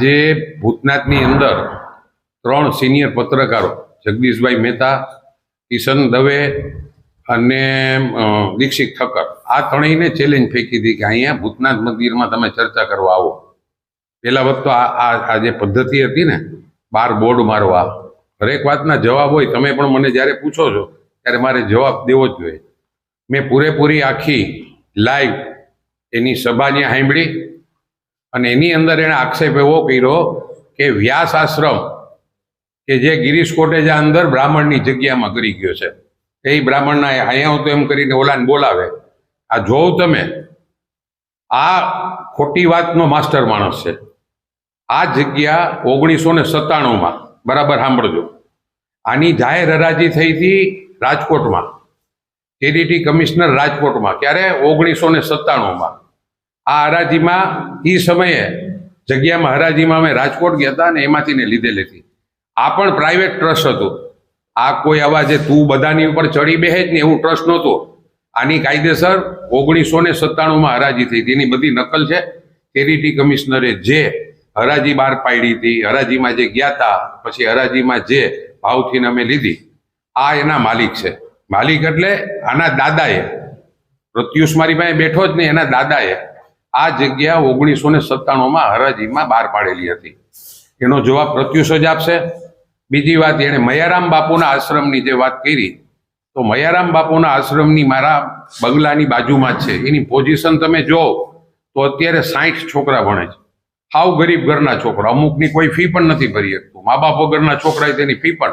જે ભૂતનાથની અંદર ત્રણ સિનિયર પત્રકારો, જગદીશભાઈ મહેતા, કિશન દવે અને દીક્ષિત ઠક્કર. આ ત્રણેયને ચેલેન્જ ફેંકી હતી કે અહીંયા ભૂતનાથ મંદિરમાં તમે ચર્ચા કરવા આવો. પહેલા વખત આ આ જે પદ્ધતિ હતી ને, બાર બોર્ડ મારવા. દરેક વાતના જવાબ હોય, તમે પણ મને જ્યારે પૂછો છો, ત્યારે મારે જવાબ દેવો જ જોઈએ. મેં પૂરેપૂરી આખી લાઈવ એની સભા ત્યાં સાંભળી. અને એની અંદર એણે આક્ષેપ એવો કર્યો કે વ્યાસ આશ્રમ કે જે ગિરીશ કોટેજા અંદર બ્રાહ્મણની જગ્યામાં કરી ગયો છે. એ બ્રાહ્મણના અહીંયા તો એમ કરીને ઓલાને બોલાવે, આ જોવ તમે, આ ખોટી વાતનો માસ્ટર માણસ છે. આ જગ્યા ઓગણીસો ને સત્તાણુંમાં, બરાબર સાંભળજો. આની જાહેર હરાજી થઈ હતી રાજકોટમાં એડીટી કમિશનર રાજકોટમાં. ક્યારે? ઓગણીસો ને સત્તાણુંમાં. આ હરાજીમાં એ સમયે જગ્યામાં હરાજીમાં અમે રાજકોટ ગયા હતા અને એમાંથી ને લીધેલી હતી. આ પણ પ્રાઇવેટ ટ્રસ્ટ હતું. આ કોઈ આવા જે તું બધાની ઉપર ચડી બેહે જ ને એવું ટ્રસ્ટ નહોતું. આની કાયદેસર ઓગણીસો ને સત્તાણુંમાં હરાજી થઈ. તેની બધી નકલ છે. કેરીટી કમિશનરે જે હરાજી બહાર પાડી હતી, હરાજીમાં જે ગયા હતા, પછી હરાજીમાં જે ભાવથી અમે લીધી, આ એના માલિક છે. માલિક એટલે આના દાદાએ. પ્રત્યુષ મારી પાસે બેઠો જ નહીં, એના દાદાએ. આ જગ્યા ઓગણીસો ને સત્તાણુંમાં હરાજીમાં બહાર પાડેલી હતી. એનો જવાબ પ્રત્યુષ જ આપશે. બીજી વાત, એણે મયારામ બાપુના આશ્રમની જે વાત કરી, તો મયારામ બાપુના આશ્રમની મારા બંગલાની બાજુમાં જ છે. એની પોઝિશન તમે જો તો અત્યારે સાઠ છોકરા ભણે છે. હાવ ગરીબ ઘરના છોકરા. અમુકની કોઈ ફી પણ નથી ભરી શકતું. મા બાપ વગરના છોકરાએ તેની ફી પણ.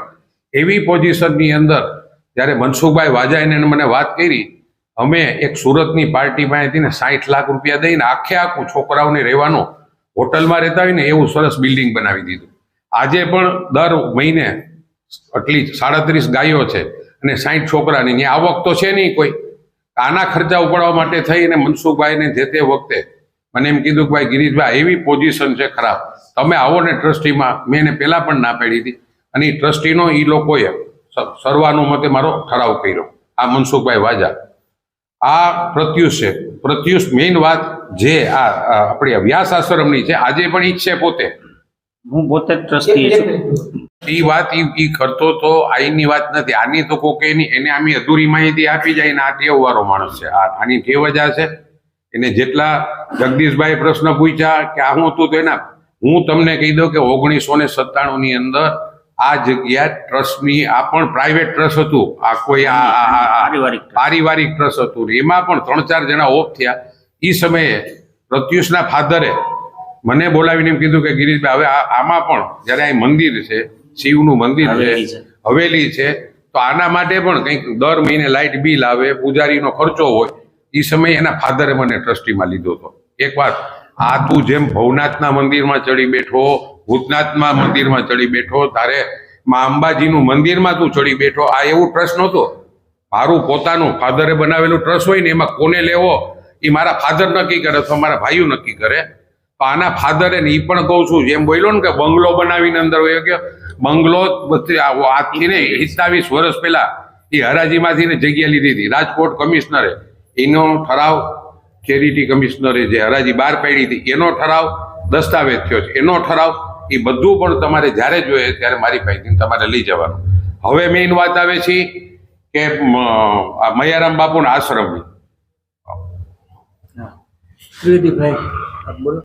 એવી પોઝિશનની અંદર, જ્યારે મનસુખભાઈ વાજાઈને મને વાત કરી અમે એક સુરતની પાર્ટી હતી ને સાઠ લાખ રૂપિયા દઈને આખે આખું છોકરાઓને રહેવાનું હોટલમાં રહેતા હોય ને એવું સરસ બિલ્ડિંગ બનાવી દીધું. આજે પણ દર મહિને આટલી સાડત્રીસ ગાયો છે અને સાઠ છોકરાની. ત્યાં આવક તો છે નહીં કોઈ. આના ખર્ચા ઉપાડવા માટે થઈને મનસુખભાઈને જે તે વખતે મને એમ કીધું કે ભાઈ ગિરીશભાઈ, એવી પોઝિશન છે ખરાબ. તમે આવો ને ટ્રસ્ટીમાં. મેં એને પહેલાં પણ ના પાડી હતી. અને એ ટ્રસ્ટીનો એ લોકોએ સર્વાનો સર્વાનુમતે મારો ઠરાવ કર્યો. આ મનસુખભાઈ વાજા. આ પ્રત્યુષ છે. પ્રત્યુષ મેઇન વાત જે આ આપણી વ્યાસ આશ્રમની છે આજે પણ ઈ છે પોતે. હું પોતે જ ટ્રસ્ટી છું. એ વાત એ ઈ કરતો તો આઈની વાત નથી. આની તો કોકે એની એને આમી અધૂરી માહિતી આપી જાય ને આ ટેવવાળો માણસ છે. આ આની ટેવ જ આ છે. એને જેટલા જગદીશભાઈ પ્રશ્ન પૂછ્યા કે આ હું હતું તો એના હું તમને કહી દઉં કે ઓગણીસો ને સત્તાણું ની અંદર આ જગ્યા ટ્રસ્ટની આ પણ પ્રાઇવેટ ટ્રસ્ટ હતું. આ કોઈ આ પારિવારિક ટ્રસ્ટ હતું. એમાં પણ ત્રણ ચાર જણા ઓફ થયા. એ સમયે પ્રત્યુષના ફાધરે મને બોલાવીને એમ કીધું કે ગિરીશભાઈ હવે આમાં પણ જ્યારે અહીં મંદિર છે શિવનું મંદિર છે. હવેલી છે. તો આના માટે પણ કંઈક દર મહિને લાઇટ બિલ આવે પૂજારીનો ખર્ચો હોય એ સમયે એના ફાધરે મને ટ્રસ્ટીમાં લીધો હતો. એક વાત આ તું જેમ ભવનાથના મંદિરમાં ચડી બેઠો ભૂતનાથના મંદિરમાં ચડી બેઠો, તારે મા અંબાજીનું મંદિરમાં તું ચડી બેઠો, આ એવું ટ્રસ્ટ નહોતો. મારું પોતાનું ફાધરે બનાવેલું ટ્રસ્ટ હોય ને, એમાં કોને લેવો? એ મારા ફાધર નક્કી કરે, અથવા મારા ભાઈઓ નક્કી કરે. તો આના ફાધરે ને એ પણ કહું છું, જેમ બોલ્યો ને કે બંગલો બનાવીને અંદર હોય કે બંગલો આજથી ને પિસ્તાવીસ વર્ષ પહેલા એ હરાજીમાંથી ને જગ્યા લીધી હતી. રાજકોટ કમિશનરે એનો ઠરાવ, ચેરિટી કમિશનરે જે હરાજી બહાર પાડી હતી, એનો ઠરાવ દસ્તાવેજ થયો છે. એનો ઠરાવ એ બધું પણ તમારે જ્યારે જોઈએ ત્યારે મારી પાસેથી તમારે લઈ જવાનું. હવે મેઇન વાત આવે છે કે મયારામ બાપુના આશ્રમની. ત્રિવેદીભાઈ બોલો.